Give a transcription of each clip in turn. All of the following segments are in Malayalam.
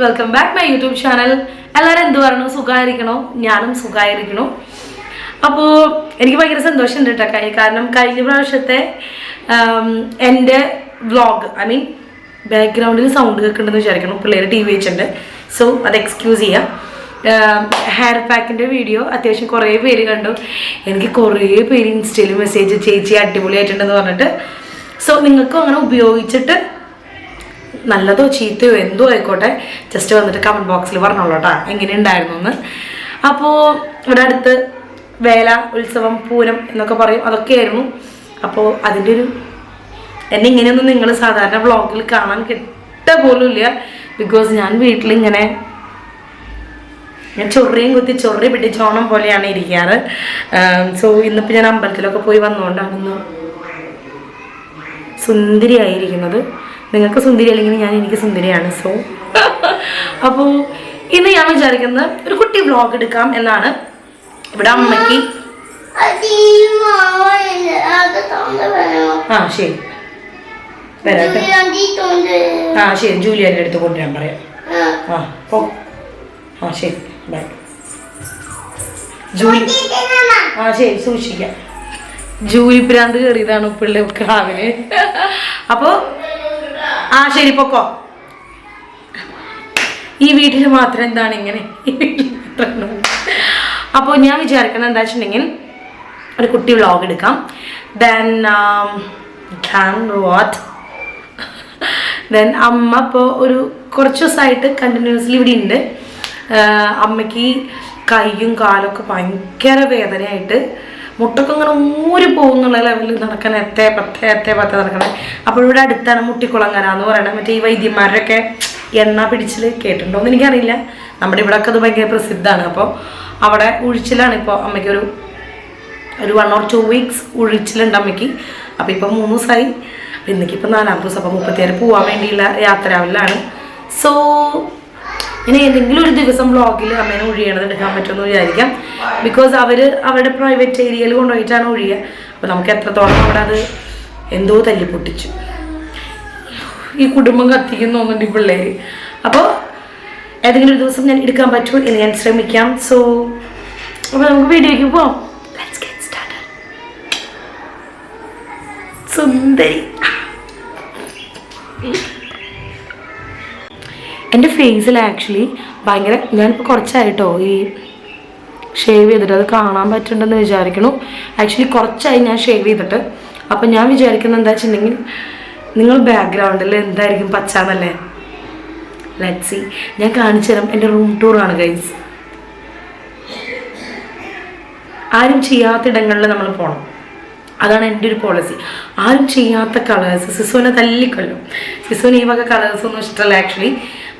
Welcome back my YouTube channel എല്ലാവരും എന്ത് പറയണു സുഖമായിരിക്കണോ? ഞാനും സുഖമായിരിക്കണു അപ്പോൾ എനിക്ക് ഭയങ്കര സന്തോഷമുണ്ട് കേട്ടോ കാരണം കഴിഞ്ഞ പ്രാവശ്യത്തെ എന്റെ വ്ളോഗ് ഐ മീൻ ബാക്ക്ഗ്രൗണ്ടിൽ സൗണ്ട് കേൾക്കുന്നുണ്ടെന്ന് വിചാരിക്കണം പിള്ളേർ ടി വി വെച്ചിട്ടുണ്ട്. സോ അത് എക്സ്ക്യൂസ് ചെയ്യാം. ഹെയർ പാക്കിന്റെ വീഡിയോ അത്യാവശ്യം കുറേ പേര് കണ്ടു. എനിക്ക് കുറേ പേര് ഇൻസ്റ്റയിൽ മെസ്സേജ് ചേച്ചി അടിപൊളിയായിട്ടുണ്ടെന്ന് പറഞ്ഞിട്ട്. സോ നിങ്ങൾക്കും അങ്ങനെ ഉപയോഗിച്ചിട്ട് നല്ലതോ ചീത്തയോ എന്തോ ആയിക്കോട്ടെ ജസ്റ്റ് വന്നിട്ട് കമന്റ് ബോക്സിൽ പറഞ്ഞോളൂ കേട്ടോ എങ്ങനെയുണ്ടായിരുന്നു എന്ന്. അപ്പോൾ ഇവിടെ അടുത്ത് വേല ഉത്സവം പൂരം എന്നൊക്കെ പറയും. അതൊക്കെയായിരുന്നു. അപ്പോൾ അതിന്റെ ഒരു എന്നെ ഇങ്ങനെയൊന്നും നിങ്ങൾ സാധാരണ വ്ളോഗിൽ കാണാൻ കിട്ട പോലും ഇല്ല. ബിക്കോസ് ഞാൻ വീട്ടിലിങ്ങനെ ഞാൻ ചൊറിയും കുത്തി ചൊറി പിടിച്ചോണം പോലെയാണ് ഇരിക്കാറ്. സോ ഇന്നിപ്പോൾ ഞാൻ അമ്പലത്തിലൊക്കെ പോയി വന്നുകൊണ്ടാണ് ഇന്ന് സുന്ദരിയായിരിക്കുന്നത്. നിങ്ങൾക്ക് സുന്ദരി അല്ലെങ്കിൽ ഞാൻ എനിക്ക് സുന്ദരിയാണ് സോ അപ്പോൾ ഇന്ന് ഞാൻ വിചാരിക്കുന്നത് ഒരു കുട്ടി വ്ളോഗ് എടുക്കാം എന്നാണ്. ഇവിടെ അമ്മയ്ക്ക് ആ ശരി. വരാട്ടെ. ആ ശരി. ജൂലിയന്റെ അടുത്ത് കൊണ്ടുവരാൻ പറയാം. ആ പോ. ആ ശരി. ബൈ ജൂലി ആ ശരി. സൂക്ഷിക്കാം. ജൂലി പ്രാന്ത് കയറിയതാണ് പിള്ളേർക്ക് രാവിലെ. അപ്പോ ആ ശരി പൊക്കോ. ഈ വീട്ടിൽ മാത്രം എന്താണ് ഇങ്ങനെ? അപ്പോൾ ഞാൻ വിചാരിക്കുന്നത് എന്താ വെച്ചിട്ടുണ്ടെങ്കിൽ ഒരു കുട്ടി വ്ളോഗ് എടുക്കാം. ദെൻ വാട്ട് ദെൻ അമ്മ ഇപ്പോൾ ഒരു കുറച്ച് ദിവസമായിട്ട് കണ്ടിന്യൂസ്ലി ഇവിടെ ഉണ്ട്. അമ്മയ്ക്ക് കൈയും കാലൊക്കെ ഭയങ്കര വേദനയായിട്ട് മുട്ടൊക്കെ ഇങ്ങനെ ഊരി പോകുന്നുള്ള ലെവലിൽ നടക്കണ എത്തേ പത്തേ എത്തേ പത്തേ നടക്കണേ. അപ്പോൾ ഇവിടെ അടുത്താണ് മുട്ടിക്കുളങ്ങര എന്ന് പറയണത്. മറ്റേ ഈ വൈദ്യന്മാരൊക്കെ എണ്ണ പിടിച്ചിൽ കേട്ടിട്ടുണ്ടോ എന്ന് എനിക്കറിയില്ല. നമ്മുടെ ഇവിടെയൊക്കെ അത് ഭയങ്കര പ്രസിദ്ധമാണ്. അപ്പോൾ അവിടെ ഉഴിച്ചിലാണ് ഇപ്പോൾ അമ്മയ്ക്ക് ഒരു ഒരു വൺ ഓർ ടു വീക്സ് ഉഴിച്ചിലുണ്ട് അമ്മയ്ക്ക്. അപ്പോൾ ഇപ്പോൾ മൂന്ന് ദിവസമായി ഇന്നേക്കിപ്പോൾ നാലാം ദിവസം. അപ്പോൾ മുപ്പത്തിയാറ് പോകാൻ വേണ്ടിയുള്ള യാത്രാവിലാണ് സോ ഇനി ഏതെങ്കിലും ഒരു ദിവസം ബ്ലോഗിൽ അമ്മേനെ ഒഴിയണത് എടുക്കാൻ പറ്റുമെന്ന് വിചാരിക്കാം. ബിക്കോസ് അവർ അവരുടെ പ്രൈവറ്റ് ഏരിയയിൽ കൊണ്ടുപോയിട്ടാണ് ഒഴിയുക. അപ്പോൾ നമുക്ക് എത്രത്തോളം അവിടെ അത് എന്തോ തല്ലി പൊട്ടിച്ചു. ഈ കുടുംബം കത്തിക്കുന്നു തോന്നുന്നുണ്ട് ഈ പിള്ളേർ അപ്പോൾ ഏതെങ്കിലും ഒരു ദിവസം ഞാൻ എടുക്കാൻ പറ്റുമോ എന്ന് ഞാൻ ശ്രമിക്കാം. സോ അപ്പോൾ നമുക്ക് വീഡിയോയ്ക്ക് പോവാം. സുന്ദരി. എന്റെ ഫേസിൽ ആക്ച്വലി ഭയങ്കര ഞാൻ കുറച്ചായിട്ടോ ഈ ഷേവ് ചെയ്തിട്ട് അത് കാണാൻ പറ്റുന്നുണ്ടെന്ന് വിചാരിക്കണു ആക്ച്വലി കുറച്ചായി ഞാൻ ഷേവ് ചെയ്തിട്ട്. അപ്പം ഞാൻ വിചാരിക്കുന്നത് എന്താ വെച്ചിട്ടുണ്ടെങ്കിൽ നിങ്ങൾ ബാക്ക്ഗ്രൗണ്ടിൽ എന്തായിരിക്കും പച്ചാന്നല്ലേ? ലെറ്റ് സി ഞാൻ കാണിച്ചു തരാം. എന്റെ റൂം ടൂറാണ് ഗൈസ് ആരും ചെയ്യാത്ത ഇടങ്ങളിൽ നമ്മൾ പോകണം അതാണ് എന്റെ ഒരു പോളിസി ആരും ചെയ്യാത്ത കളേഴ്സ് സിസുവിനെ തല്ലിക്കൊല്ലും. സിസുവിന് ഈ വക കളേഴ്സൊന്നും ഇഷ്ടമല്ല ആക്ച്വലി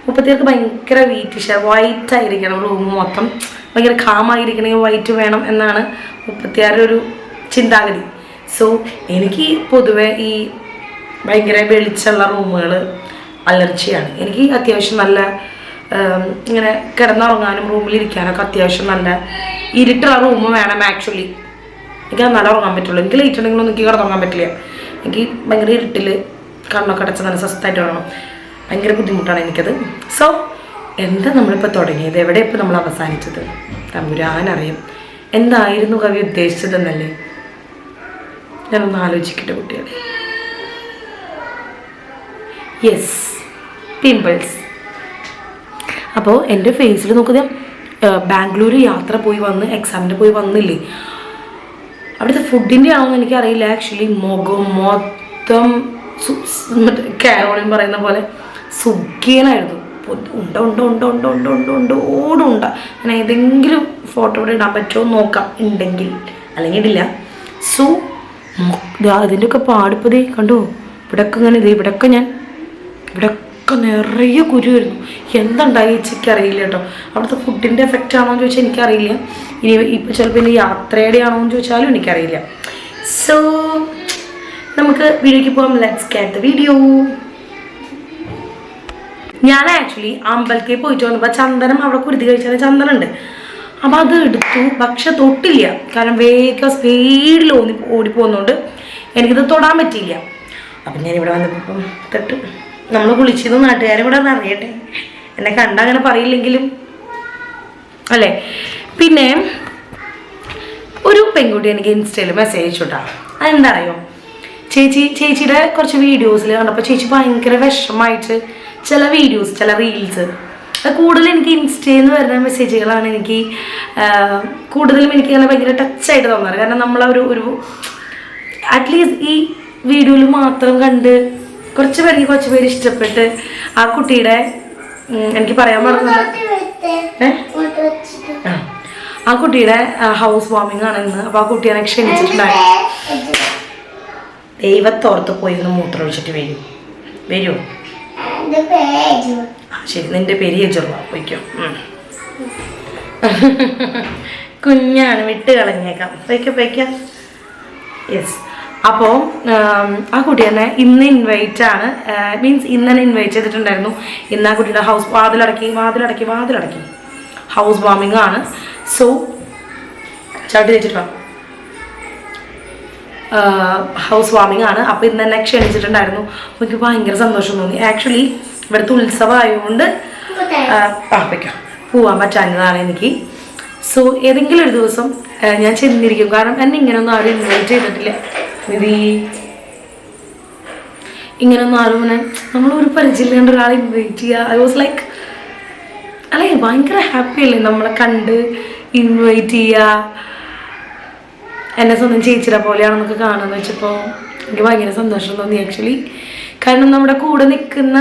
മുപ്പത്തിയേർക്ക് ഭയങ്കര വീറ്റിഷ വൈറ്റ് ആയിരിക്കണം റൂം മൊത്തം. ഭയങ്കര കാമായിരിക്കണമെങ്കിൽ വൈറ്റ് വേണം എന്നാണ് മുപ്പത്തിയാറ് ഒരു ചിന്താഗതി. സോ എനിക്ക് പൊതുവെ ഈ ഭയങ്കര വെളിച്ചമുള്ള റൂമുകൾ അലർജിയാണ്. എനിക്ക് അത്യാവശ്യം നല്ല ഇങ്ങനെ കിടന്നുറങ്ങാനും റൂമിലിരിക്കാനൊക്കെ അത്യാവശ്യം നല്ല ഇരുട്ടുള്ള റൂം വേണം ആക്ച്വലി എനിക്ക് നല്ല ഉറങ്ങാൻ പറ്റുള്ളൂ. എനിക്ക് ലൈറ്റ് ഉണ്ടെങ്കിലൊന്നും എനിക്ക് കിടന്നുറങ്ങാൻ പറ്റില്ല. എനിക്ക് ഭയങ്കര ഇരുട്ടിൽ കണ്ണൊക്കെ അടച്ച് നല്ല സ്വസ്ഥമായിട്ട് വേണം ഭയങ്കര ബുദ്ധിമുട്ടാണ് എനിക്കത്. സോ എന്താ നമ്മളിപ്പോൾ തുടങ്ങിയത്? എവിടെ ഇപ്പോൾ നമ്മൾ അവസാനിച്ചത്? തമ്പുരാനറിയും. എന്തായിരുന്നു കവി ഉദ്ദേശിച്ചതെന്നല്ലേ? ഞാനൊന്ന് ആലോചിക്കട്ടെ കുട്ടികളെ. യെസ് പിമ്പിൾസ് അപ്പോൾ എന്റെ ഫേസിൽ നോക്കുന്നത് ബാംഗ്ലൂർ യാത്ര പോയി വന്ന് എക്സാമിന് പോയി വന്നില്ലേ? അവിടുത്തെ ഫുഡിന്റെ ആണെന്ന് എനിക്കറിയില്ല. ആക്ച്വലി മുഖം മൊത്തം മറ്റേ കാരോളിൻ പറയുന്ന പോലെ സുഖിയനായിരുന്നു ഉണ്ട് ഉണ്ട ഉണ്ട ഉണ്ട ഉണ്ട ഉണ്ട ഉണ്ട് ഓടുണ്ട ഞാൻ ഏതെങ്കിലും ഫോട്ടോ ഇവിടെ ഇടാൻ പറ്റുമോ നോക്കാം. ഉണ്ടെങ്കിൽ. അല്ലെങ്കിൽ ഇടില്ല. സോ അതിന്റെയൊക്കെ പാടിപ്പതേ കണ്ടോ? ഇവിടൊക്കെ ഇങ്ങനെ ഇത് ഇവിടെയൊക്കെ ഞാൻ ഇവിടൊക്കെ നിറയെ വരുന്നു. എന്തുണ്ടായി ഇച്ചയ്ക്ക് അറിയില്ല കേട്ടോ. അവിടുത്തെ ഫുഡിന്റെ എഫക്റ്റ് ആണോ എന്ന് ചോദിച്ചാൽ എനിക്കറിയില്ല. ഇനി ഇപ്പോൾ ചിലപ്പോൾ ഇനി യാത്രയുടെ ആണോ എന്ന് ചോദിച്ചാലും എനിക്കറിയില്ല. സോ നമുക്ക് വീഡിയോയ്ക്ക് പോകാം. ലെറ്റ്സ് ഗെറ്റ് ദ വീഡിയോ ഞാൻ ആക്ച്വലി അമ്പലത്തിൽ പോയിട്ട് വന്നപ്പോൾ ചന്ദനം അവിടെ കുരുതി കഴിച്ചാൽ ചന്ദനുണ്ട് അപ്പം അത് എടുത്തു പക്ഷെ തൊട്ടില്ല. കാരണം വേഗം സ്പീഡിൽ ഓടി ഓടിപ്പോകുന്നതുകൊണ്ട് എനിക്കിത് തൊടാൻ പറ്റിയില്ല. അപ്പം ഞാൻ ഇവിടെ വന്നപ്പോൾ തൊട്ട് നമ്മൾ കുളിച്ചത് നാട്ടുകാരും ഇവിടെ ഒന്ന് അറിയട്ടെ എന്നെ കണ്ട അങ്ങനെ പറയില്ലെങ്കിലും. അല്ലേ? പിന്നെ ഒരു പെൺകുട്ടി എനിക്ക് ഇൻസ്റ്റയിൽ മെസ്സേജ് അയച്ചുട്ടാ. അതെന്താ അറിയോ? ചേച്ചി ചേച്ചിയുടെ കുറച്ച് വീഡിയോസിൽ കണ്ടപ്പോൾ ചേച്ചി ഭയങ്കര വിഷമായിട്ട് ചില വീഡിയോസ് ചില റീൽസ് അത് കൂടുതൽ എനിക്ക് ഇൻസ്റ്റയിൽ നിന്ന് വരുന്ന മെസ്സേജുകളാണ് എനിക്ക് കൂടുതലും എനിക്ക് ഇങ്ങനെ ഭയങ്കര ടച്ചായിട്ട് തോന്നാറ്. കാരണം നമ്മളെ ഒരു ഒരു അറ്റ്ലീസ്റ്റ് ഈ വീഡിയോയിൽ മാത്രം കണ്ട് കുറച്ച് പേർക്ക് കുറച്ച് പേര് ഇഷ്ടപ്പെട്ട് ആ കുട്ടിയുടെ എനിക്ക് പറയാൻ പാടുന്നില്ല ഏഹ് ആ. കുട്ടിയുടെ ഹൗസ് വാമിംഗ് ആണ് ഇന്ന്. അപ്പൊ ആ കുട്ടിയെ ക്ഷണിച്ചിട്ടുണ്ടായിരുന്നു. ക്ഷണിച്ചിട്ടുണ്ടായി ദൈവത്തോർത്ത് പോയി ഒന്ന് മൂത്രം ഒഴിച്ചിട്ട് വരും. വരൂ. ആ, ശരി നിന്റെ പേര് യജുർവ പോയിക്കോ. കുഞ്ഞാണ് വിട്ട് കളഞ്ഞേക്കാം. പോയിക്കോ പോയിക്കോ. യെസ് അപ്പോൾ ആ കുട്ടി തന്നെ ഇന്ന് ഇൻവൈറ്റ് ആണ്. മീൻസ് ഇന്ന് തന്നെ ഇൻവൈറ്റ് ചെയ്തിട്ടുണ്ടായിരുന്നു. ഇന്ന് ആ കുട്ടിയുടെ ഹൗസ് വാതിലടക്കി വാതിലടക്കി വാതിലടക്കി. ഹൗസ് വാമിംഗ് ആണ്. സോ ചവിട്ടി വെച്ചിട്ടോ ഹൗസ് വാമിംഗ് ആണ്. അപ്പോൾ ഇന്ന് തന്നെ ക്ഷണിച്ചിട്ടുണ്ടായിരുന്നു. എനിക്ക് ഭയങ്കര സന്തോഷം തോന്നി. ആക്ച്വലി ഇവിടുത്തെ ഉത്സവം ആയതുകൊണ്ട് പോവാൻ പറ്റാഞ്ഞതാണ് എനിക്ക്. സോ ഏതെങ്കിലും ഒരു ദിവസം ഞാൻ ചെന്നിരിക്കും. കാരണം എന്നെ ഇങ്ങനെയൊന്നും ആരും ഇൻവൈറ്റ് ചെയ്തിട്ടില്ല. നിധി ഇങ്ങനെയൊന്നും ആരും ഇങ്ങനെ നമ്മളൊരു പരിചയമില്ലാണ്ട് ഒരാളെ ഇൻവൈറ്റ് ചെയ്യുക ഐ വാസ് ലൈക്ക് അല്ലേ ഭയങ്കര ഹാപ്പി അല്ലേ? നമ്മളെ കണ്ട് ഇൻവൈറ്റ് ചെയ്യുക എന്നെ സ്വന്തം ചേച്ചിയുടെ നമുക്ക് കാണുന്നത് വെച്ചപ്പോൾ എനിക്ക് ഭയങ്കര സന്തോഷം തോന്നി ആക്ച്വലി കാരണം നമ്മുടെ കൂടെ നിൽക്കുന്ന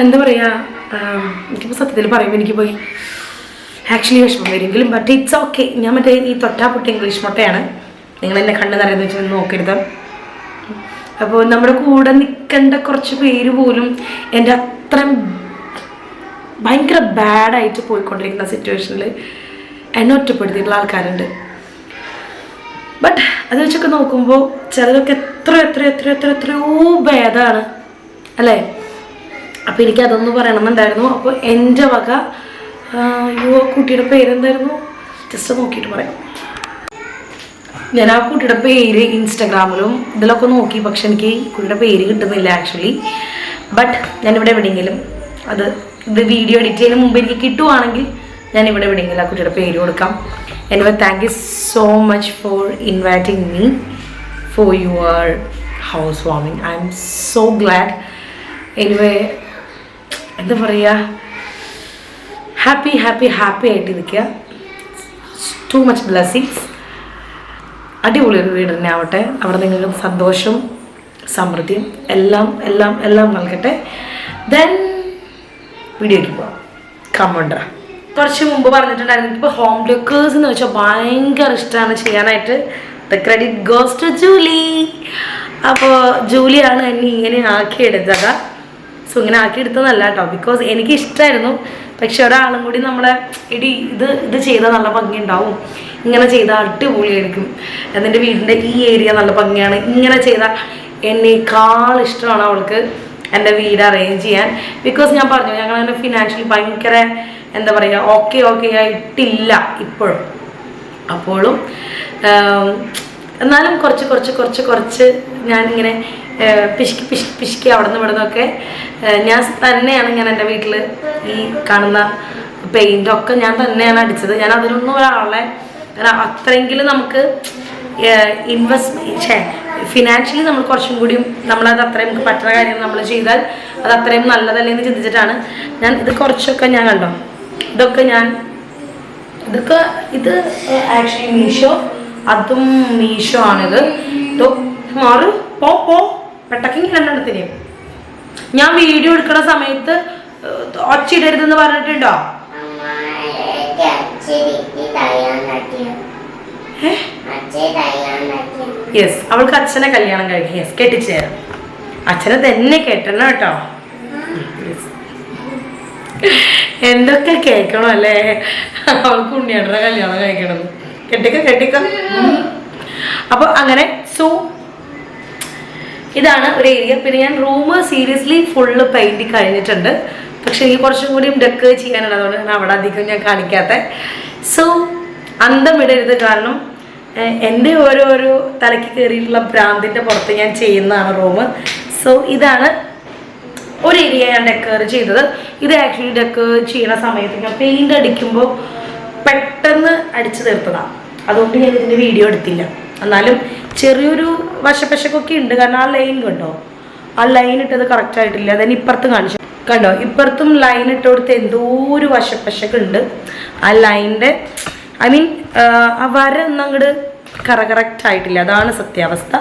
എന്താ പറയുക എനിക്കിപ്പോൾ സത്യത്തിൽ പറയുമ്പോൾ എനിക്ക് പോയി ആക്ച്വലി വിഷമം വരുമെങ്കിലും ബട്ട് ഇറ്റ്സ് ഓക്കെ ഞാൻ മറ്റേ ഈ തൊട്ടാ പൊട്ടി ഇംഗ്ലീഷ് മുട്ടയാണ്. നിങ്ങൾ എന്നെ കണ്ണ് നിറയെന്ന് വെച്ചാൽ നോക്കരുത്. അപ്പോൾ നമ്മുടെ കൂടെ നിൽക്കേണ്ട കുറച്ച് പേര് പോലും എന്റെ അത്രയും ഭയങ്കര ബാഡായിട്ട് പോയിക്കൊണ്ടിരിക്കുന്ന സിറ്റുവേഷനിൽ എന്നെ ഒറ്റപ്പെടുത്തിയിട്ടുള്ള ആൾക്കാരുണ്ട്. ബട്ട് അത് വെച്ചൊക്കെ നോക്കുമ്പോൾ ചിലതൊക്കെ എത്ര എത്ര എത്ര എത്ര എത്രയോ ഭേദമാണ് അല്ലേ? അപ്പോൾ എനിക്ക് അതൊന്ന് പറയണമെന്നുണ്ടായിരുന്നു. അപ്പോൾ എന്റെ വക യുവ കുട്ടിയുടെ പേരെന്തായിരുന്നു? ജസ്റ്റ് നോക്കിയിട്ട് പറയാം. ഞാൻ ആ കുട്ടിയുടെ പേര് ഇൻസ്റ്റാഗ്രാമിലും ഇതിലൊക്കെ നോക്കി പക്ഷെ എനിക്ക് കുട്ടിയുടെ പേര് കിട്ടുന്നില്ല ആക്ച്വലി ബട്ട് ഞാനിവിടെ എവിടെയെങ്കിലും അത് ഇത് വീഡിയോ എഡിറ്റ് ചെയ്യുന്നതിന് മുമ്പ് എനിക്ക് കിട്ടുവാണെങ്കിൽ ഞാൻ ഇവിടെ എവിടെയെങ്കിലും ആ കുട്ടിയുടെ പേര് കൊടുക്കാം. Anyway thank you so much for inviting me for your house വാമിങ് I'm so glad anyway എന്താ പറയുക ഹാപ്പി ഹാപ്പി ഹാപ്പി ആയിട്ട് ഇരിക്കുക ടു മച്ച് ബ്ലെസ്സിങ്സ് അടിപൊളി ഒരു വീട് തന്നെ ആവട്ടെ. അവിടെ നിങ്ങളും സന്തോഷവും സമൃദ്ധിയും എല്ലാം എല്ലാം എല്ലാം നൽകട്ടെ. ദെൻ വീഡിയോയ്ക്ക് പോവാം. കമ്മണ്ട കുറച്ച് മുമ്പ് പറഞ്ഞിട്ടുണ്ടായിരുന്നു. ഇപ്പൊ ഹോം ഡെക്കേഴ്സ് എന്ന് വെച്ചാൽ ഭയങ്കര ഇഷ്ടമാണ് ചെയ്യാനായിട്ട്. The credit goes to Julie അപ്പോൾ ജൂലിയാണ് എന്നെ ഇങ്ങനെ ആക്കിയെടുത്തത്. സോ ഇങ്ങനെ ആക്കിയെടുത്തതല്ല കേട്ടോ ബിക്കോസ് എനിക്ക് ഇഷ്ടമായിരുന്നു പക്ഷെ ഒരാളും കൂടി നമ്മളെ ഇടി ഇത് ഇത് ചെയ്താൽ നല്ല ഭംഗി ഉണ്ടാവും ഇങ്ങനെ ചെയ്താൽ അടിപൊളിയായിരിക്കും. എന്നിന്റെ വീടിന്റെ ഈ ഏരിയ നല്ല ഭംഗിയാണ്. ഇങ്ങനെ ചെയ്താൽ എന്നേക്കാൾ ഇഷ്ടമാണ് അവൾക്ക് എന്റെ വീട് അറേഞ്ച് ചെയ്യാൻ. ബിക്കോസ് ഞാൻ പറഞ്ഞു ഞങ്ങൾ എന്റെ ഫിനാൻഷ്യലി ഭയങ്കര എന്താ പറയുക ഓക്കെ ഓക്കെ ആയിട്ടില്ല ഇപ്പോഴും. അപ്പോഴും എന്നാലും കുറച്ച് കുറച്ച് കുറച്ച് കുറച്ച് ഞാനിങ്ങനെ പിശുക്കി പിശുക്കി പിശുക്കി അവിടെ നിന്ന് ഇവിടെ നിന്നൊക്കെ ഞാൻ തന്നെയാണ് ഞാൻ എന്റെ വീട്ടിൽ ഈ കാണുന്ന പെയിന്റൊക്കെ ഞാൻ തന്നെയാണ് അടിച്ചത്. ഞാൻ അതിനൊന്നും ഒരാളെ അത്രയെങ്കിലും നമുക്ക് ഇൻവെസ്റ്റ് ഫിനാൻഷ്യലി നമ്മൾ കുറച്ചും കൂടിയും നമ്മളത് അത്രയും പറ്റുന്ന കാര്യം നമ്മൾ ചെയ്താൽ അത് അത്രയും നല്ലതല്ലേ എന്ന് ചിന്തിച്ചിട്ടാണ് ഞാൻ ഇത് കുറച്ചൊക്കെ ഞാൻ കണ്ടോ ഇതൊക്കെ ഞാൻ ഇതൊക്കെ ഇത് ആക്ച്വലി മീഷോ അതും മീഷോ ആണിത്. മാറ്. പോ പോ. പെട്ടക്കിങ് രണ്ടെണ്ണത്തിനെയും. ഞാൻ വീഡിയോ എടുക്കുന്ന സമയത്ത് ഒച്ചിടരുതെന്ന് പറഞ്ഞിട്ടുണ്ടോ? യെസ് അവൾക്ക് അച്ഛനെ കല്യാണം കഴിക്കും. യെസ് കെട്ടിച്ചേരാം. അച്ഛനെ തന്നെ കെട്ടണം കേട്ടോ. എന്തൊക്കെ കേൾക്കണം അല്ലേ? അവൾക്ക് ഉണ്ണിയാട്ട കല്യാണം കഴിക്കണം കെട്ടിക്ക കെട്ടിക്ക. അപ്പൊ അങ്ങനെ സോ ഇതാണ് ഒരു ഏരിയ പിന്നെ ഞാൻ റൂം സീരിയസ്ലി ഫുള്ള് പെയിന്റ് കഴിഞ്ഞിട്ടുണ്ട്. പക്ഷെ എനിക്ക് കുറച്ചും കൂടിയും ഡെക്ക് ചെയ്യാനുണ്ട് ഞാൻ അവിടെ അധികം ഞാൻ കാണിക്കാത്ത. സോ അന്തമിടരുത് കാരണം എന്റെ ഓരോരോ തലയ്ക്ക് കയറിയിട്ടുള്ള ഭ്രാന്തിന്റെ പുറത്ത് ഞാൻ ചെയ്യുന്നതാണ് റൂം സോ ഇതാണ് ഒരു ഏരിയ ഞാൻ ഡെക്കർ ചെയ്തത്. ഇത് ആക്ച്വലി ഡെക്കർ ചെയ്യുന്ന സമയത്ത് ഞാൻ പെയിന്റ് അടിക്കുമ്പോൾ പെട്ടെന്ന് അടിച്ചു തീർത്തതാണ് അതുകൊണ്ട് ഞാൻ ഇതിന്റെ വീഡിയോ എടുത്തില്ല. എന്നാലും ചെറിയൊരു വശപ്പശക്കൊക്കെ ഉണ്ട്. കാരണം ആ ലൈൻ കണ്ടോ? ആ ലൈൻ ഇട്ടത് കറക്റ്റ് ആയിട്ടില്ല. അതിന് ഇപ്പുറത്ത് കാണിച്ചു. കണ്ടോ? ഇപ്പുറത്തും ലൈൻ ഇട്ട് കൊടുത്ത് എന്തോ ഒരു വശപ്പശക്കുണ്ട്. ആ ലൈനിന്റെ ഐ മീൻ ആ വര ഒന്നും അങ്ങോട്ട് കറ കറക്റ്റ് ആയിട്ടില്ല. അതാണ് സത്യാവസ്ഥ.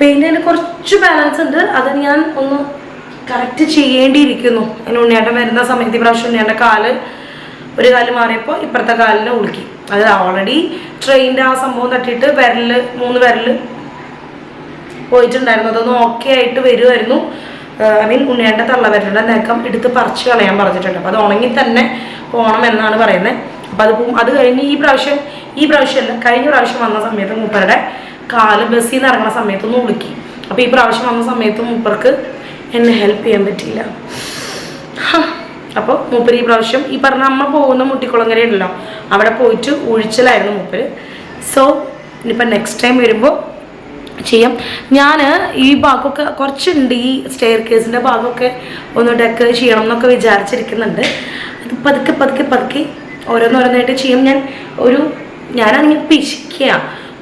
പെയിന്റിന് കുറച്ച് ബാലൻസ് ഉണ്ട്. അത് ഞാൻ ഒന്ന് കറക്റ്റ് ചെയ്യേണ്ടിയിരിക്കുന്നു. അതിന് ഉണ്ണിയേട്ടൻ വരുന്ന സമയത്ത് ഈ പ്രാവശ്യം ഉണ്ണിയേട്ടന്റെ കാൽ ഒരു കാൽ മാറിയപ്പോൾ ഇപ്പുറത്തെ കാലിന് ഉളുക്കി. അത് ഓൾറെഡി ട്രെയിനിന്റെ ആ സംഭവം തട്ടിയിട്ട് വിരൽ മൂന്ന് വിരൽ പോയിട്ടുണ്ടായിരുന്നു. അതൊന്ന് ഓക്കെ ആയിട്ട് വരുമായിരുന്നു ഐ മീൻ ഉണ്ണിയാട്ടൻ തള്ള വരലിന്റെ നേക്കം എടുത്ത് പറിച്ച് കളയാൻ പറഞ്ഞിട്ടുണ്ട്. അപ്പോൾ അത് ഉണങ്ങി തന്നെ പോകണം എന്നാണ് പറയുന്നത്. അപ്പോൾ അത് അത് കഴിഞ്ഞ് ഈ പ്രാവശ്യം ഈ പ്രാവശ്യമല്ല കഴിഞ്ഞ പ്രാവശ്യം വന്ന സമയത്ത് മൂപ്പരുടെ കാൽ ബസ്സിൽ നിന്ന് ഇറങ്ങുന്ന സമയത്തൊന്ന് ഉളുക്കി. അപ്പോൾ ഈ പ്രാവശ്യം വന്ന സമയത്ത് മൂപ്പർക്ക് എന്നെ ഹെൽപ്പ് ചെയ്യാൻ പറ്റിയില്ല. അപ്പോൾ മൂപ്പര് ഈ പ്രാവശ്യം ഈ പറഞ്ഞ അമ്മ പോകുന്ന മുട്ടിക്കുളങ്ങര ഉണ്ടല്ലോ അവിടെ പോയിട്ട് ഒഴിച്ചിലായിരുന്നു മൂപ്പര്. സോ ഇനിയിപ്പോൾ നെക്സ്റ്റ് ടൈം വരുമ്പോൾ ചെയ്യാം. ഞാൻ ഈ ഭാഗമൊക്കെ കുറച്ചുണ്ട് ഈ സ്റ്റെയർ കേസിന്റെ ഭാഗമൊക്കെ ഒന്ന് ഡെക്ക് ചെയ്യണം എന്നൊക്കെ വിചാരിച്ചിരിക്കുന്നുണ്ട്. അത് പതുക്കെ പതുക്കെ പതുക്കെ ഓരോന്നോരോന്നായിട്ട് ചെയ്യും. ഞാൻ ഒരു ഞാനാണെങ്കിൽ പിശിക്കുക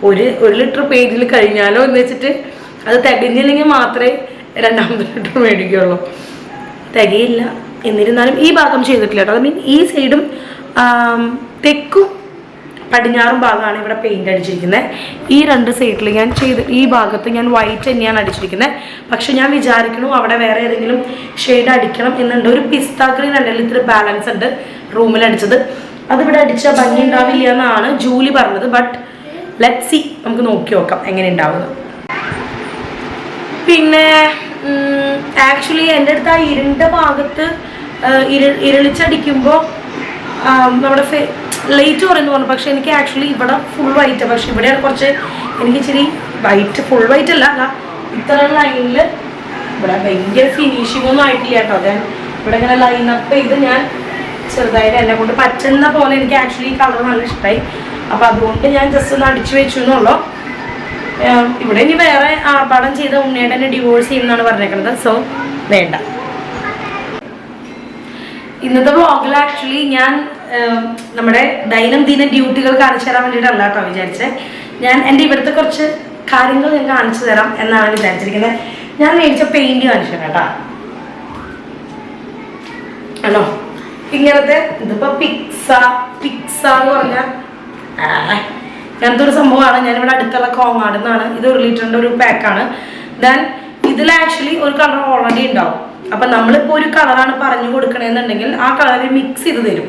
ഒരു ഒരു ലിറ്റർ പേജിൽ കഴിഞ്ഞാലോ എന്ന് വെച്ചിട്ട് അത് തികഞ്ഞില്ലെങ്കിൽ മാത്രമേ രണ്ടാമത്തെ ലിറ്റർ മേടിക്കുകയുള്ളൂ തികയില്ല. എന്നിരുന്നാലും ഈ ഭാഗം ചെയ്തിട്ടില്ല കേട്ടോ. മീൻ ഈ സൈഡും തെക്കും പടിഞ്ഞാറും ഭാഗമാണ് ഇവിടെ പെയിന്റ് അടിച്ചിരിക്കുന്നത്. ഈ രണ്ട് സൈഡിൽ ഞാൻ ചെയ്ത് ഈ ഭാഗത്ത് ഞാൻ വൈറ്റ് തന്നെയാണ് അടിച്ചിരിക്കുന്നത്. പക്ഷെ ഞാൻ വിചാരിക്കണു അവിടെ വേറെ ഏതെങ്കിലും ഷെയ്ഡ് അടിക്കണം എന്നുണ്ട്. ഒരു പിസ്ത ഗ്രീൻ ഇത്തിരി ബാലൻസ് ഉണ്ട് റൂമിൽ അടിച്ചത്. അതിവിടെ അടിച്ചാൽ ഭംഗി ഉണ്ടാവില്ല എന്നാണ് ജൂലി പറഞ്ഞത്. ബട്ട് ലെറ്റ് സി നമുക്ക് നോക്കി നോക്കാം എങ്ങനെ ഉണ്ടാവുന്നത്. പിന്നെ ആക്ച്വലി എന്റെ അടുത്ത് ആ ഇരുണ്ട ഭാഗത്ത് ഇരു ഇരുളിച്ചടിക്കുമ്പോൾ നമ്മുടെ ഫേ ലൈറ്റ് കുറയുന്നു പറഞ്ഞു പക്ഷെ എനിക്ക് ആക്ച്വലി ഇവിടെ ഫുൾ വൈറ്റ് പക്ഷെ ഇവിടെയാണ് കുറച്ച് എനിക്ക് ഇച്ചിരി വൈറ്റ് ഫുൾ വൈറ്റ് അല്ല. അല്ല ഇത്ര ലൈനിൽ ഇവിടെ ഭയങ്കര ഫിനിഷിംഗ് ഒന്നും ആയിട്ടില്ല കേട്ടോ. ഞാൻ ഇവിടെ ഇങ്ങനെ ലൈൻ അപ്പ് ചെയ്ത് ഞാൻ ചെറുതായിട്ട് എന്നെ കൊണ്ട് പറ്റുന്ന പോലെ എനിക്ക് ആക്ച്വലി കളർ നല്ല ഇഷ്ടമായി അപ്പോൾ അതുകൊണ്ട് ഞാൻ ജസ്റ്റ് ഒന്ന് അടിച്ചു വെച്ചു എന്നുള്ളൂ. ഇവിടെ ഇനി വേറെ ആർഭാടം ചെയ്ത ഉണ്ണിയേട്ടനെ ഡിവോഴ്സ് ചെയ്യുന്നതാണ് പറഞ്ഞേക്കുന്നത് സോ വേണ്ട. ഇന്നത്തെ വ്ളോഗിൽ ആക്ച്വലി ഞാൻ നമ്മുടെ ദൈനംദിന ഡ്യൂട്ടികൾ കാണിച്ചു തരാൻ വേണ്ടിയിട്ടല്ല കേട്ടോ വിചാരിച്ചത് ഞാൻ എന്റെ ഇവിടുത്തെ കുറച്ച് കാര്യങ്ങൾ ഞാൻ കാണിച്ചു തരാം എന്നാണ് വിചാരിച്ചിരിക്കുന്നത്. ഞാൻ മേടിച്ച പെയിന്റ് കാണിച്ചു കേട്ടോ. ആണോ? ഇങ്ങനത്തെ ഇതിപ്പോ പിക്സ പിക്സ എന്ന് പറഞ്ഞ അങ്ങനത്തെ ഒരു സംഭവമാണ്. ഞാനിവിടെ അടുത്തുള്ള കോങ്ങാട് നിന്നാണ് ഇത് ഒരു ലിറ്ററിന്റെ ഒരു പാക്കാണ് ദെൻ ഇതിൽ ആക്ച്വലി ഒരു കളർ ഓൾറെഡി ഉണ്ടാവും. അപ്പൊ നമ്മളിപ്പോ ഒരു കളറാണ് പറഞ്ഞു കൊടുക്കണമെന്നുണ്ടെങ്കിൽ ആ കളർ മിക്സ് ചെയ്ത് തരും.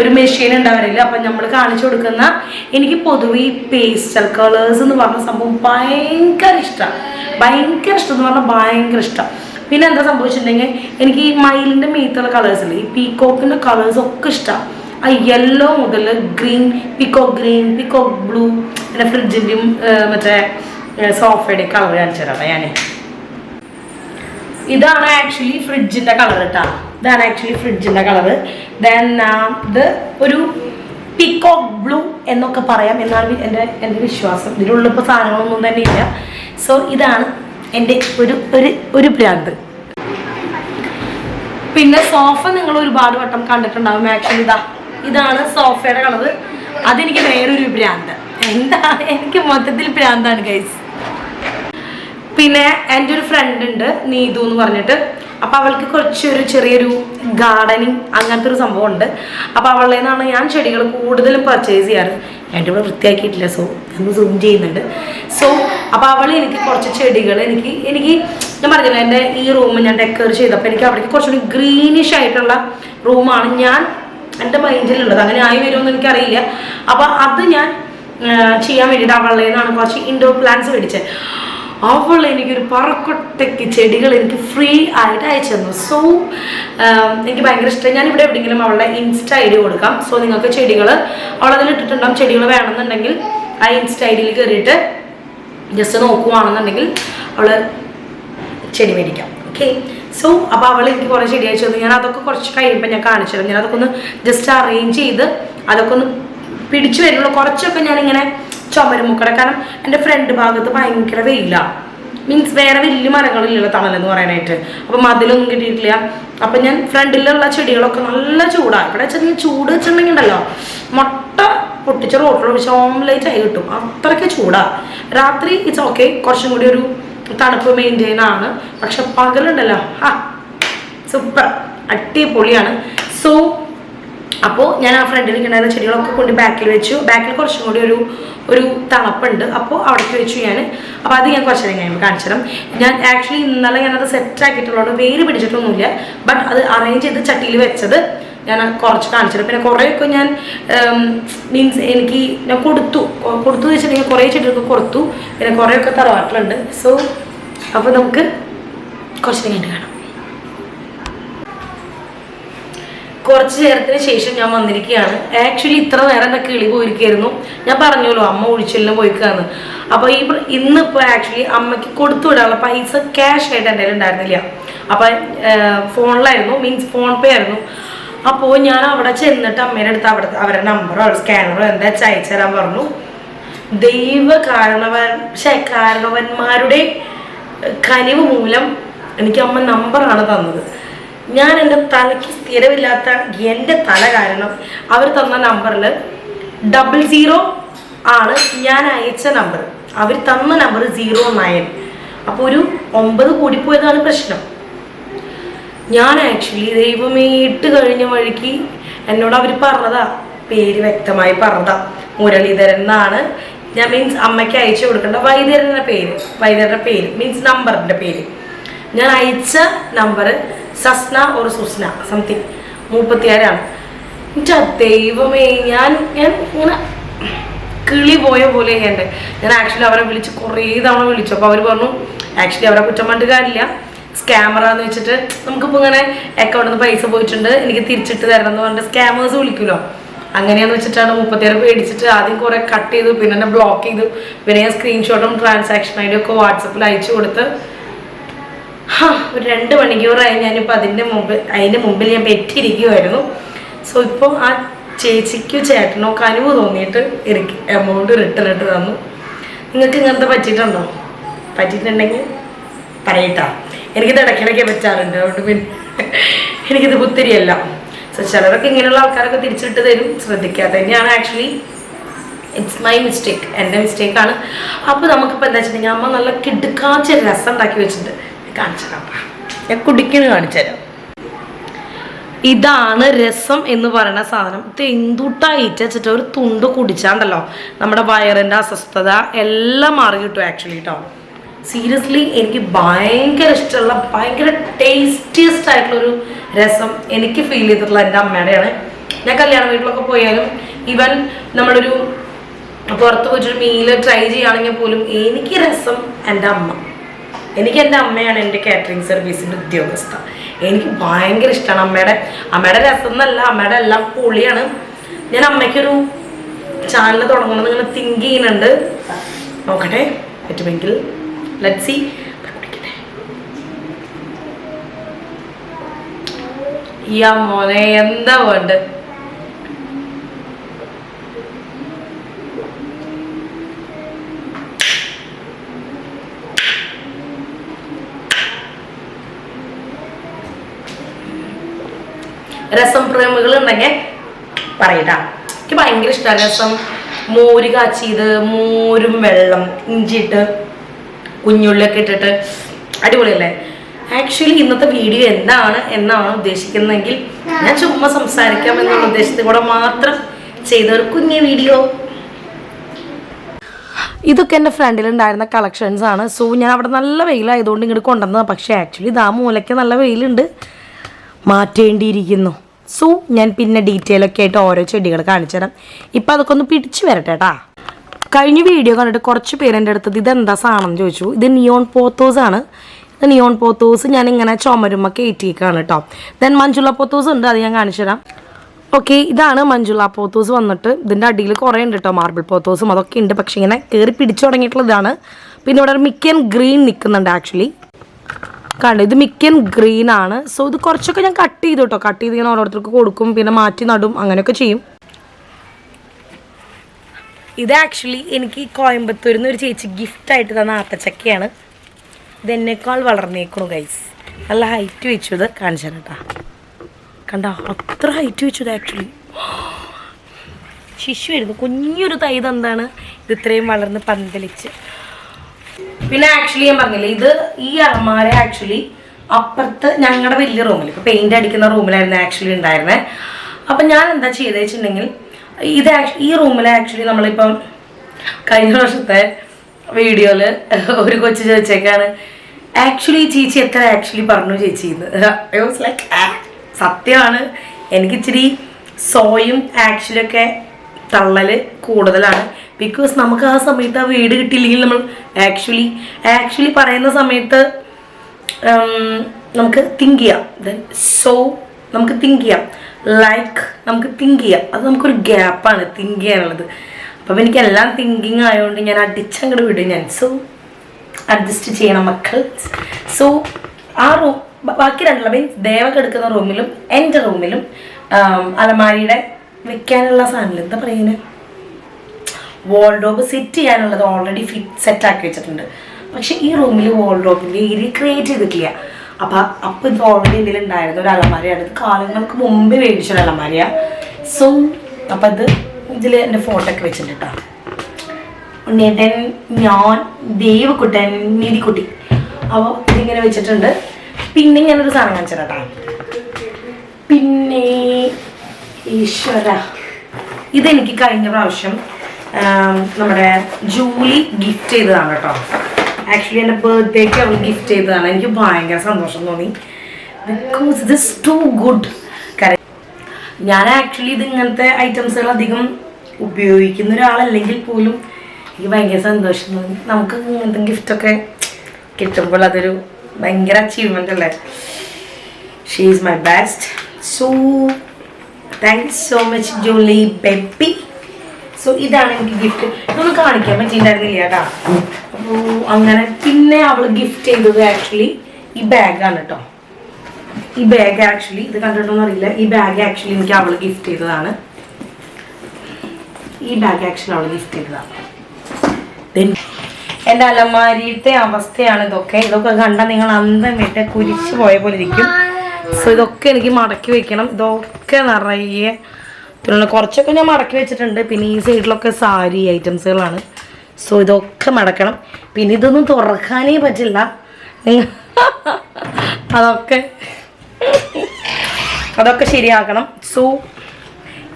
ഒരു മെഷീൻ ഉണ്ടാവില്ല അപ്പൊ നമ്മൾ കാണിച്ചു കൊടുക്കുന്ന എനിക്ക് പൊതുവെ ഈ പേസ്റ്റൽ കളേഴ്സ് എന്ന് പറഞ്ഞ സംഭവം ഭയങ്കര ഇഷ്ടമാണ് ഭയങ്കര ഇഷ്ടം എന്ന് പറഞ്ഞാൽ ഭയങ്കര ഇഷ്ടം. പിന്നെ എന്താ സംഭവിച്ചിട്ടുണ്ടെങ്കിൽ എനിക്ക് ഈ മയിലിന്റെ മീത്തുള്ള കളേഴ്സ് ഇല്ലേ ഈ പീക്കോക്കിന്റെ കളേഴ്സ് ഒക്കെ ഇഷ്ടമാണ് ആ യെല്ലോ മുതൽ green pico green pico blue പിന്നെ ഫ്രിഡ്ജിന്റെയും മറ്റേ സോഫയുടെ കളർ കാണിച്ചു തരാം ഞാൻ ഇതാണ് ആക്ച്വലി ഫ്രിഡ്ജിന്റെ കളർ കേട്ടോ ഇതാണ് ആക്ച്വലി ഫ്രിഡ്ജിന്റെ കളർ ദെൻ ഇത് ഒരു പിക്കോക്ക് ബ്ലൂ എന്നൊക്കെ പറയാം. എന്നാണ് എന്റെ എന്റെ വിശ്വാസം. ഇതിലുള്ള ഇപ്പോൾ സാധനങ്ങളൊന്നും തന്നെ ഇല്ല സോ ഇതാണ് എന്റെ ഒരു ഒരു ഒരു ഭ്രാന്ത് പിന്നെ സോഫ നിങ്ങൾ ഒരുപാട് വട്ടം കണ്ടിട്ടുണ്ടാവും. ആക്ച്വലി ഇതാ ഇതാണ് സോഫയുടെ കളറ്. അതെനിക്ക് വേറൊരു ഭ്രാന്ത്. എന്താ? എനിക്ക് മൊത്തത്തിൽ ഭ്രാന്താണ് ഗൈസ് പിന്നെ എന്റെ ഒരു ഫ്രണ്ട് ഉണ്ട് നീതു എന്ന് പറഞ്ഞിട്ട്. അപ്പോൾ അവൾക്ക് കുറച്ചൊരു ചെറിയൊരു ഗാർഡനിങ് അങ്ങനത്തെ ഒരു സംഭവം ഉണ്ട് അപ്പോൾ അവളുടെ നിന്നാണ് ഞാൻ ചെടികൾ കൂടുതലും പർച്ചേസ് ചെയ്യാറ്. എന്റെ ഇവിടെ വൃത്തിയാക്കിയിട്ടില്ല സോ ഒന്ന് സൂം ചെയ്യുന്നുണ്ട്. സോ അപ്പോൾ അവൾ എനിക്ക് കുറച്ച് ചെടികൾ എനിക്ക് എനിക്ക് ഞാൻ പറഞ്ഞില്ല എന്റെ ഈ റൂം ഞാൻ ഡെക്കർ ചെയ്തപ്പോൾ എനിക്ക് അവിടേക്ക് കുറച്ചുകൂടി ഗ്രീനിഷ് ആയിട്ടുള്ള റൂമാണ് ഞാൻ എന്റെ മൈൻഡിലുള്ളത്. അങ്ങനെ ആയി വരുമെന്ന് എനിക്കറിയില്ല. അപ്പോൾ അത് ഞാൻ ചെയ്യാൻ വേണ്ടിയിട്ട് അവളുടെ നിന്നാണ് കുറച്ച് ഇൻഡോർ പ്ലാന്റ്സ് മേടിച്ചത് അവൾ എനിക്കൊരു പറക്കൊട്ടയ്ക്ക് ചെടികൾ എനിക്ക് ഫ്രീ ആയിട്ട് അയച്ചു തന്നു. സോ എനിക്ക് ഭയങ്കര ഇഷ്ടം. ഞാൻ ഇവിടെ എവിടെയെങ്കിലും അവളുടെ ഇൻസ്റ്റ ഐ ഡി കൊടുക്കാം. സോ നിങ്ങൾക്ക് ചെടികൾ അവളതിൽ ഇട്ടിട്ടുണ്ടാകും ചെടികൾ വേണമെന്നുണ്ടെങ്കിൽ ആ ഇൻസ്റ്റ ഐ ഡിയിൽ കയറിയിട്ട് ജസ്റ്റ് നോക്കുവാണെന്നുണ്ടെങ്കിൽ അവൾ ചെടി മേടിക്കാം. ഓക്കെ സോ അപ്പോൾ അവൾ എനിക്ക് കുറേ അയച്ചു തന്നു. ഞാൻ അതൊക്കെ കുറച്ച് കഴിയുമ്പോൾ ഞാൻ കാണിച്ചു തരാം. ഞാൻ അതൊക്കെ ഒന്ന് ജസ്റ്റ് അറേഞ്ച് ചെയ്ത് അതൊക്കെ ഒന്ന് പിടിച്ചു വരുള്ളൂ. കുറച്ചൊക്കെ ഞാനിങ്ങനെ ചുമരുമുക്കട. കാരണം എന്റെ ഫ്രണ്ട് ഭാഗത്ത് ഭയങ്കര വെയിലാണ് മീൻസ് വേറെ വലിയ മരങ്ങളില്ലല്ലോ തണലെന്ന് പറയാനായിട്ട്. അപ്പം മതിലൊന്നും കിട്ടിയിട്ടില്ല. അപ്പം ഞാൻ ഫ്രണ്ടിലുള്ള ചെടികളൊക്കെ നല്ല ചൂടാണ് ഇവിടെ ചെറിയ ചൂട് വെച്ചിട്ടുണ്ടെങ്കിൽ ഉണ്ടല്ലോ. മുട്ട പൊട്ടിച്ച റോട്ടിൽ പക്ഷേ ഓംലേറ്റ് ആയി കിട്ടും. അത്രയ്ക്ക് ചൂടാണ് രാത്രി ഇറ്റ്സ് ഓക്കെ കുറച്ചും കൂടി ഒരു തണുപ്പ് മെയിന്റെയിൻ ആണ്. പക്ഷെ പകലുണ്ടല്ലോ. ആ സൂപ്പർ അടിപൊളിയാണ്. സോ അപ്പോൾ ഞാൻ ആ ഫ്രണ്ടിൽ ഇരിക്കുന്ന ചെടികളൊക്കെ കൊണ്ട് ബാക്കിൽ വെച്ചു. ബാക്കിൽ കുറച്ചും കൂടി ഒരു ഒരു തണുപ്പുണ്ട്. അപ്പോൾ അവിടേക്ക് വെച്ചു ഞാൻ. അപ്പോൾ അത് ഞാൻ കുറച്ച് നേരം കഴിയുമ്പോൾ കാണിച്ചു തരാം. ഞാൻ ആക്ച്വലി ഇന്നലെ ഞാനത് സെറ്റ് ആക്കിയിട്ടുള്ളതുകൊണ്ട് വേര് പിടിച്ചിട്ടൊന്നുമില്ല. ബട്ട് അത് അറേഞ്ച് ചെയ്ത് ചട്ടിയിൽ വെച്ചത് ഞാൻ കുറച്ച് കാണിച്ചത് പിന്നെ കുറേയൊക്കെ ഞാൻ മീൻസ് എനിക്ക് ഞാൻ കൊടുത്തു. കൊടുത്തു എന്ന് വെച്ചിട്ടുണ്ടെങ്കിൽ കുറേ ചെടികൾക്ക് കൊടുത്തു. പിന്നെ കുറേയൊക്കെ തറവാട്ടിലുണ്ട്. സോ അപ്പോൾ നമുക്ക് കുറച്ച് കഴിഞ്ഞിട്ട് കാണാം. കുറച്ച് നേരത്തിന് ശേഷം ഞാൻ വന്നിരിക്കുകയാണ്. ആക്ച്വലി ഇത്ര നേരം എന്റെ കിളി പോയിരിക്കുകയായിരുന്നു. ഞാൻ പറഞ്ഞല്ലോ അമ്മ ഒഴിച്ചെല്ലാം പോയിക്കാന്ന്. അപ്പോൾ ഈ ഇന്നിപ്പോൾ ആക്ച്വലി അമ്മയ്ക്ക് കൊടുത്തു വിടാനുള്ള പൈസ ക്യാഷ് ആയിട്ട് എന്റെ ഉണ്ടായിരുന്നില്ല അപ്പം ഫോണിലായിരുന്നു. മീൻസ് ഫോൺ പേ ആയിരുന്നു. അപ്പോൾ ഞാൻ അവിടെ ചെന്നിട്ട് അമ്മയുടെ അടുത്ത് അവിടെ അവരുടെ നമ്പറോ സ്കാനറോ എന്താ അയച്ചു പറഞ്ഞു. ദൈവ കാരണവൻ കാരണവന്മാരുടെ കനിവ് മൂലം എനിക്ക് അമ്മ നമ്പറാണ് തന്നത്. ഞാൻ എന്റെ തലയ്ക്ക് സ്ഥിരമില്ലാത്ത എന്റെ തല കാരണം അവർ തന്ന നമ്പറിൽ ഡബിൾ സീറോ ആണ് ഞാൻ അയച്ച നമ്പർ അവർ തന്ന നമ്പർ സീറോ നയൻ അപ്പോൾ ഒരു ഒമ്പത് കൂടിപ്പോയതാണ് പ്രശ്നം. ഞാൻ ആക്ച്വലി ദൈവമേ ഇട്ട് കഴിഞ്ഞ വഴിക്ക് എന്നോട് അവർ പറഞ്ഞതാ. പേര് വ്യക്തമായി പറഞ്ഞതാ. മുരളീധരൻ എന്നാണ്. ഞാൻ മീൻസ് അമ്മയ്ക്ക് അയച്ചു കൊടുക്കേണ്ട വൈദ്യരുടെ പേര്. വൈദ്യരുടെ പേര് മീൻസ് നമ്പറിന്റെ പേര്. ഞാൻ അയച്ച നമ്പർ സസ്ന ഒരു സുസ്ന സംതിങ് മുപ്പത്തിയാറാണ് എന്റെ ദൈവമേ ഞാൻ ഞാൻ ഇങ്ങനെ കിളി പോയ പോലെ ഉണ്ട് ഞാൻ ആക്ച്വലി അവരെ വിളിച്ച് കുറേ തവണ വിളിച്ചു. അപ്പോൾ അവർ പറഞ്ഞു ആക്ച്വലി അവരെ കുറ്റം കാര്യമില്ല. സ്കാമറ എന്ന് വെച്ചിട്ട് നമുക്കിപ്പോൾ ഇങ്ങനെ അക്കൗണ്ടിൽ നിന്ന് പൈസ പോയിട്ടുണ്ട് എനിക്ക് തിരിച്ചിട്ട് തരണം എന്ന് പറഞ്ഞിട്ട് സ്കാമേഴ്സ് വിളിക്കുമല്ലോ അങ്ങനെയാന്ന് വെച്ചിട്ടാണ് മുപ്പത്തിയാറ് പേടിച്ചിട്ട് ആദ്യം കുറേ കട്ട് ചെയ്തു പിന്നെ എന്നെ ബ്ലോക്ക് ചെയ്തു. പിന്നെ ഞാൻ സ്ക്രീൻഷോട്ടും ട്രാൻസാക്ഷൻ ഐ ഡി ഒക്കെ വാട്സപ്പിൽ അയച്ചു കൊടുത്ത്. ഒരു രണ്ട് മണിക്കൂറായി ഞാനിപ്പോൾ അതിന്റെ മുമ്പ് അതിന്റെ മുമ്പിൽ ഞാൻ പെറ്റിരിക്കുമായിരുന്നു സോ ഇപ്പോൾ ആ ചേച്ചിക്കോ ചേട്ടനോ കനിവ് തോന്നിയിട്ട് എനിക്ക് എമൗണ്ട് റിട്ടേൺ ഇട്ട് തന്നു. നിങ്ങൾക്ക് ഇങ്ങനത്തെ പറ്റിയിട്ടുണ്ടോ? പറ്റിയിട്ടുണ്ടെങ്കിൽ പറയട്ടാ എനിക്കിത് ഇടയ്ക്കിടയ്ക്ക് പറ്റാറുണ്ട്. അതുകൊണ്ട് പിന്നെ എനിക്കിത് പുത്തിരിയല്ല സോ ചിലരൊക്കെ ഇങ്ങനെയുള്ള ആൾക്കാരൊക്കെ തിരിച്ചിട്ട് തരും. ശ്രദ്ധിക്കാതെ തന്നെയാണ് ആക്ച്വലി ഇറ്റ്സ് മൈ മിസ്റ്റേക്ക് എന്റെ മിസ്റ്റേക്കാണ് അപ്പോൾ നമുക്കിപ്പോൾ എന്താ വെച്ചിട്ടുണ്ടെങ്കിൽ അമ്മ നല്ല കിടുക്കാച്ച രസം ഉണ്ടാക്കി വെച്ചിട്ടുണ്ട് കാണിച്ചു ഞാൻ കുടിക്കണ് കാണിച്ചു തരാം. ഇതാണ് രസം എന്ന് പറയുന്ന സാധനം. ഇത് എന്തുട്ടായിട്ട് വെച്ചിട്ട് ഒരു തുണ്ട് കുടിച്ചാണ്ടല്ലോ. നമ്മുടെ വയറിന്റെ അസ്വസ്ഥത എല്ലാം മാറി കിട്ടും ആക്ച്വലി കേട്ടോ സീരിയസ്ലി എനിക്ക് ഭയങ്കര ഇഷ്ടമുള്ള ഭയങ്കര ടേസ്റ്റിയസ്റ്റ് ആയിട്ടുള്ളൊരു രസം എനിക്ക് ഫീൽ ചെയ്തിട്ടുള്ള എന്റെ അമ്മയുടെയാണ് ഞാൻ കല്യാണ വീട്ടിലൊക്കെ പോയാലും ഈവൻ നമ്മളൊരു പുറത്ത് പോയിട്ടൊരു മീൽ ട്രൈ ചെയ്യുകയാണെങ്കിൽ പോലും എനിക്ക് രസം എന്റെ അമ്മ. എനിക്ക് എന്റെ അമ്മയാണ് എന്റെ കാറ്ററിംഗ് സർവീസിന്റെ ഉദ്യോഗസ്ഥ. എനിക്ക് ഭയങ്കര ഇഷ്ടമാണ് അമ്മയുടെ അമ്മയുടെ രസം എന്നല്ല അമ്മയുടെ എല്ലാം പൊളിയാണ്. ഞാൻ അമ്മയ്ക്കൊരു ചാനൽ തുടങ്ങണമെന്ന് ഇങ്ങനെ തിങ്ക് ചെയ്യുന്നുണ്ട്. നോക്കട്ടെ പറ്റുമെങ്കിൽ. ലെറ്റ് സി യാ മോനെ എന്താ വേണ്ട രസം പ്രേമികൾ ഉണ്ടെങ്കിൽ പറയട്ടാ എനിക്ക് ഭയങ്കര ഇഷ്ടമാണ് രസം. മോര് കാച്ചിയത് മോരും വെള്ളം ഇഞ്ചിയിട്ട് കുഞ്ഞുള്ളിയൊക്കെ ഇട്ടിട്ട് അടിപൊളിയല്ലേ? ആക്ച്വലി ഇന്നത്തെ വീഡിയോ എന്താണ് എന്നാണ് ഉദ്ദേശിക്കുന്നതെങ്കിൽ ഞാൻ ചുമ്മാ സംസാരിക്കാം എന്നുള്ള ഉദ്ദേശത്തിൽ കൂടെ മാത്രം ചെയ്ത ഒരു കുഞ്ഞു വീഡിയോ ഇതൊക്കെ എന്റെ ഫ്രണ്ടിലുണ്ടായിരുന്ന കളക്ഷൻസ് ആണ്. സോ ഞാൻ അവിടെ നല്ല വെയിലായതുകൊണ്ട് ഇങ്ങോട്ട് കൊണ്ടുവന്നത്. പക്ഷേ ആക്ച്വലി ഇതാ മൂലയ്ക്ക് നല്ല വെയിലുണ്ട്. മാറ്റേണ്ടിയിരിക്കുന്നു. സോ ഞാൻ പിന്നെ ഡീറ്റെയിൽ ഒക്കെ ആയിട്ട് ഓരോ ചെടികൾ കാണിച്ചു തരാം ഇപ്പം അതൊക്കെ ഒന്ന് പിടിച്ചു വരട്ടെ കേട്ടാ കഴിഞ്ഞ വീഡിയോ കണ്ടിട്ട് കുറച്ച് പേര് എന്റെ അടുത്തത് ഇതെന്താ സാധനം ചോദിച്ചു. ഇത് നിയോൺ പോത്തോസ് ആണ്. ഇത് നിയോൺ പോത്തോസ് ഞാൻ ഇങ്ങനെ ചുമരുമ്മ കയറ്റിയേക്കാണ് കേട്ടോ ദെൻ മഞ്ജുള പോത്തോസ് ഉണ്ട് അത് ഞാൻ കാണിച്ചു തരാം. ഓക്കെ ഇതാണ് മഞ്ജുള പോത്തോസ് വന്നിട്ട്. ഇതിന്റെ അടിയിൽ കുറേ ഉണ്ട് കേട്ടോ മാർബിൾ പോത്തോസും അതൊക്കെ ഉണ്ട്. പക്ഷേ ഇങ്ങനെ കയറി പിടിച്ചു തുടങ്ങിയിട്ടുള്ളതാണ്. പിന്നെ ഇവിടെ മിക്കൻ ഗ്രീൻ നിൽക്കുന്നുണ്ട് ആക്ച്വലി കണ്ടു ഇത് മിക്കൻ ഗ്രീൻ ആണ്. സോ ഇത് കുറച്ചൊക്കെ ഞാൻ കട്ട് ചെയ്തു കേട്ടോ കട്ട് ചെയ്ത് ഇങ്ങനെ ഓരോരുത്തർക്ക് കൊടുക്കും പിന്നെ മാറ്റി നടും അങ്ങനെയൊക്കെ ചെയ്യും. ഇത് ആക്ച്വലി എനിക്ക് കോയമ്പത്തൂരിൽ നിന്ന് ഒരു ചേച്ചി ഗിഫ്റ്റ് ആയിട്ട് തന്ന ആത്തച്ചക്കയാണ്. ഇതെന്നേക്കാൾ വളർന്നേക്കണു ഗൈസ് നല്ല ഹൈറ്റ് വെച്ചു ഇത് കാണിച്ചു കേട്ടാ കണ്ട? അത്ര ഹൈറ്റ് വെച്ചു ഇത് ആക്ച്വലി ശിശുവായിരുന്നു കുഞ്ഞൊരു തൈ എന്താണ് ഇത് ഇത്രയും വളർന്ന് പന്തലിച്ച്. പിന്നെ ആക്ച്വലി ഞാൻ പറഞ്ഞില്ലേ ഇത് ഈ അലമാര ആക്ച്വലി അപ്പുറത്ത് ഞങ്ങളുടെ വലിയ റൂമിൽ ഇപ്പൊ പെയിന്റ് അടിക്കുന്ന റൂമിലായിരുന്നു ആക്ച്വലി ഉണ്ടായിരുന്നത് അപ്പൊ ഞാൻ എന്താ ചെയ്തതെന്ന് വെച്ചിട്ടുണ്ടെങ്കിൽ ഇത് ഈ റൂമിൽ ആക്ച്വലി നമ്മളിപ്പം കഴിഞ്ഞ വർഷത്തെ വീഡിയോയിൽ ഒരു കൊച്ചു ചോദിച്ചേക്കാണ് ആക്ച്വലി ചേച്ചി എത്ര ആക്ച്വലി പറഞ്ഞു ചേച്ചി ലൈക്ക് സത്യമാണ്. എനിക്ക് ഇച്ചിരി സോയും ആക്ച്വലി ഒക്കെ തള്ളൽ കൂടുതലാണ്. ബിക്കോസ് നമുക്ക് ആ സമയത്ത് ആ വീട് കിട്ടിയില്ലെങ്കിൽ നമ്മൾ ആക്ച്വലി ആക്ച്വലി പറയുന്ന സമയത്ത് നമുക്ക് തിങ്ക് ചെയ്യാം. ദെൻ സോ നമുക്ക് തിങ്ക് ചെയ്യാം. ലൈക്ക് നമുക്ക് തിങ്ക് ചെയ്യാം. അത് നമുക്കൊരു ഗ്യാപ്പാണ് തിങ്ക് ചെയ്യാനുള്ളത്. അപ്പം എനിക്ക് എല്ലാം തിങ്കിങ് ആയതുകൊണ്ട് ഞാൻ അടിച്ചങ്ങോട്ട് വിടും ഞാൻ. സോ അഡ്ജസ്റ്റ് ചെയ്യണം മക്കൾ. സോ ആ റൂം ബാക്കി രണ്ടുള്ള മീൻസ് ദേവ കിടക്കുന്ന റൂമിലും എന്റെ റൂമിലും അലമാരിയുടെ വെക്കാനുള്ള സാധനം എന്താ പറയുന്നത് വാൾഡ്രോബ് സെറ്റ് ചെയ്യാനുള്ളത് ഓൾറെഡി ഫിറ്റ് സെറ്റ് ആക്കി വെച്ചിട്ടുണ്ട്. പക്ഷെ ഈ റൂമിൽ വോൾഡ്രോബിന്റെ ഏരിയ ക്രിയേറ്റ് ചെയ്തിട്ടില്ല. അപ്പം അപ്പം ഇത് ഓൾറെഡി ഇതിൽ ഉണ്ടായിരുന്ന ഒരു അലമാരയാണ്. ഇത് കാലങ്ങൾക്ക് മുമ്പേ മേടിച്ചൊരു അലമാരയാണ് സോ അപ്പം ഇത് ഇതിൽ എന്റെ ഫോട്ടോ ഒക്കെ വെച്ചിട്ടുണ്ട് കേട്ടോ ഉണ്ണിയേട്ടൻ ഞാൻ ദേവക്കുട്ടൻ നീതിക്കുട്ടി. അപ്പോൾ ഇതിങ്ങനെ വെച്ചിട്ടുണ്ട്. പിന്നെ ഞാനൊരു സാധനം കാണിച്ചു കേട്ടോ പിന്നെ ഈശ്വര. ഇതെനിക്ക് കഴിഞ്ഞ പ്രാവശ്യം നമ്മുടെ ജൂലി ഗിഫ്റ്റ് ചെയ്തതാണ് കേട്ടോ ആക്ച്വലി എന്റെ ബർത്ത്ഡേക്ക് അവൾ ഗിഫ്റ്റ് ചെയ്തതാണ്. എനിക്ക് ഭയങ്കര സന്തോഷം തോന്നി. ബിക്കോസ് ദിസ് ടു ഗുഡ് കാര്യം ഞാൻ ആക്ച്വലി ഇത് ഇങ്ങനത്തെ ഐറ്റംസുകൾ അധികം ഉപയോഗിക്കുന്ന ഒരാളല്ലെങ്കിൽ പോലും എനിക്ക് ഭയങ്കര സന്തോഷം തോന്നി. നമുക്ക് ഇങ്ങനത്തെ ഗിഫ്റ്റൊക്കെ കിട്ടുമ്പോൾ അതൊരു ഭയങ്കര അച്ചീവ്മെന്റ് അല്ലേ? She is my best so thank so much Julie baby so ഇതാണ് എനിക്ക് ഗിഫ്റ്റ് ഇതൊന്നും കാണിക്കാൻ പറ്റിയിട്ടുണ്ടായിരുന്നില്ല കേട്ടോ. അപ്പോൾ അങ്ങനെ പിന്നെ അവൾ ഗിഫ്റ്റ് ചെയ്തത് ആക്ച്വലി ഈ ബാഗാണ് കേട്ടോ. ഈ ബാഗ് ആക്ച്വലി ഇത് കണ്ടിട്ടൊന്നും അറിയില്ല. ഈ ബാഗ് ആക്ച്വലി എനിക്ക് അവൾ ഗിഫ്റ്റ് ചെയ്തതാണ്. ഈ ബാഗ് ആക്ച്വലി അവൾ ഗിഫ്റ്റ് ചെയ്തതാണ്. എന്റെ അലമാരിയുടെ അവസ്ഥയാണ് ഇതൊക്കെ. ഇതൊക്കെ കണ്ടാൽ നിങ്ങൾ അന്തം വിട്ട് കുരിച്ചു പോയ പോലെ ഇരിക്കും. സോ ഇതൊക്കെ എനിക്ക് മടക്കി വെക്കണം. ഇതൊക്കെ നിറയെ പിന്നെ കുറച്ചൊക്കെ ഞാൻ മടക്കി വെച്ചിട്ടുണ്ട്. പിന്നെ ഈ സൈഡിലൊക്കെ സാരി ഐറ്റംസുകളാണ്. സോ ഇതൊക്കെ മടക്കണം. പിന്നെ ഇതൊന്നും തുറക്കാനേ പറ്റില്ല. അതൊക്കെ അതൊക്കെ ശരിയാക്കണം. സോ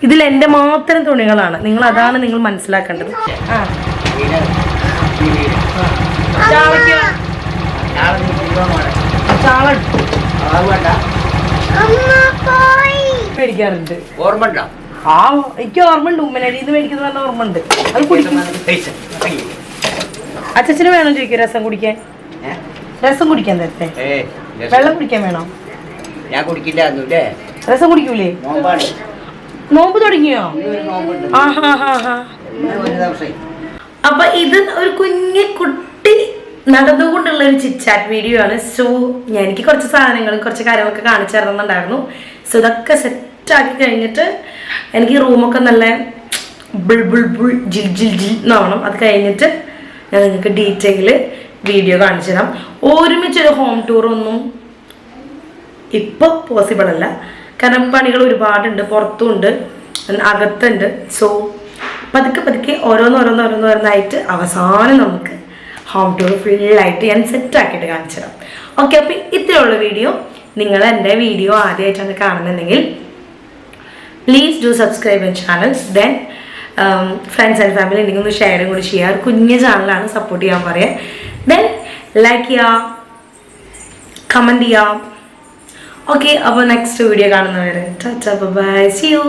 ഇതിൽ എന്റെ മാത്രം തുണികളാണ്. നിങ്ങൾ അതാണ് നിങ്ങൾ മനസ്സിലാക്കേണ്ടത്. ചാള മേടിക്കാറുണ്ട്. ഓർമ്മ ആ എനിക്ക് ഓർമ്മയുണ്ട് ഉമ്മനടിയിൽ നിന്ന് മേടിക്കുന്ന നല്ല ഓർമ്മയുണ്ട്. അത് കുടിക്കും. അച്ഛന് വേണം ചോദിക്കും രസം കുടിക്കാൻ? രസം കുടിക്കാൻ നേരത്തെ വെള്ളം കുടിക്കാൻ വേണോ? ഞാൻ കുടിക്കില്ല രസം കുടിക്കൂലേ? നോമ്പ് തുടങ്ങിയോ? അപ്പൊ ഇത് ഒരു കുഞ്ഞു കുട്ടി നടന്നുകൊണ്ടുള്ള ഒരു ചിറ്റാറ്റ് വീഡിയോ ആണ്. സോ ഞാൻ എനിക്ക് കുറച്ച് സാധനങ്ങളും കുറച്ച് കാര്യങ്ങളൊക്കെ കാണിച്ചു തരുന്നുണ്ടായിരുന്നു സോ ഇതൊക്കെ സെറ്റാക്കി കഴിഞ്ഞിട്ട് എനിക്ക് റൂമൊക്കെ നല്ല ബിൾ ബിൾ ബിൾ ജിൽ ജിൽ ജിൽ എന്നാവണം അത് കഴിഞ്ഞിട്ട് ഞാൻ നിങ്ങൾക്ക് ഡീറ്റെയിൽ വീഡിയോ കാണിച്ചു തരാം. ഒരുമിച്ചൊരു ഹോം ടൂറൊന്നും ഇപ്പോൾ പോസിബിൾ അല്ല. കാരണം പണികൾ ഒരുപാടുണ്ട് പുറത്തുമുണ്ട് അകത്തുണ്ട്. സോ പതുക്കെ പതുക്കെ ഓരോന്ന് ഓരോന്ന് ഓരോന്ന് ഓരോന്നായിട്ട് അവസാനം നമുക്ക് ഹോം ടൂർ ഫുള്ളായിട്ട് ഞാൻ സെറ്റാക്കിയിട്ട് കാണിച്ചു തരാം. ഓക്കെ അപ്പോൾ ഇത്രയുള്ള വീഡിയോ നിങ്ങൾ എന്റെ വീഡിയോ ആദ്യമായിട്ടാണ് കാണുന്നുണ്ടെങ്കിൽ please do subscribe my channel then friends and family എനിക്കൊന്ന് ഷെയറും കൂടി ചെയ്യാറ് കുഞ്ഞ് ചാനലാണ് സപ്പോർട്ട് ചെയ്യാൻ പറയാം. ദെൻ ലൈക്ക് ചെയ്യാം കമന്റ് ചെയ്യാം. ഓക്കെ അപ്പോൾ നെക്സ്റ്റ് വീഡിയോ കാണുന്നവരെ. Bye see you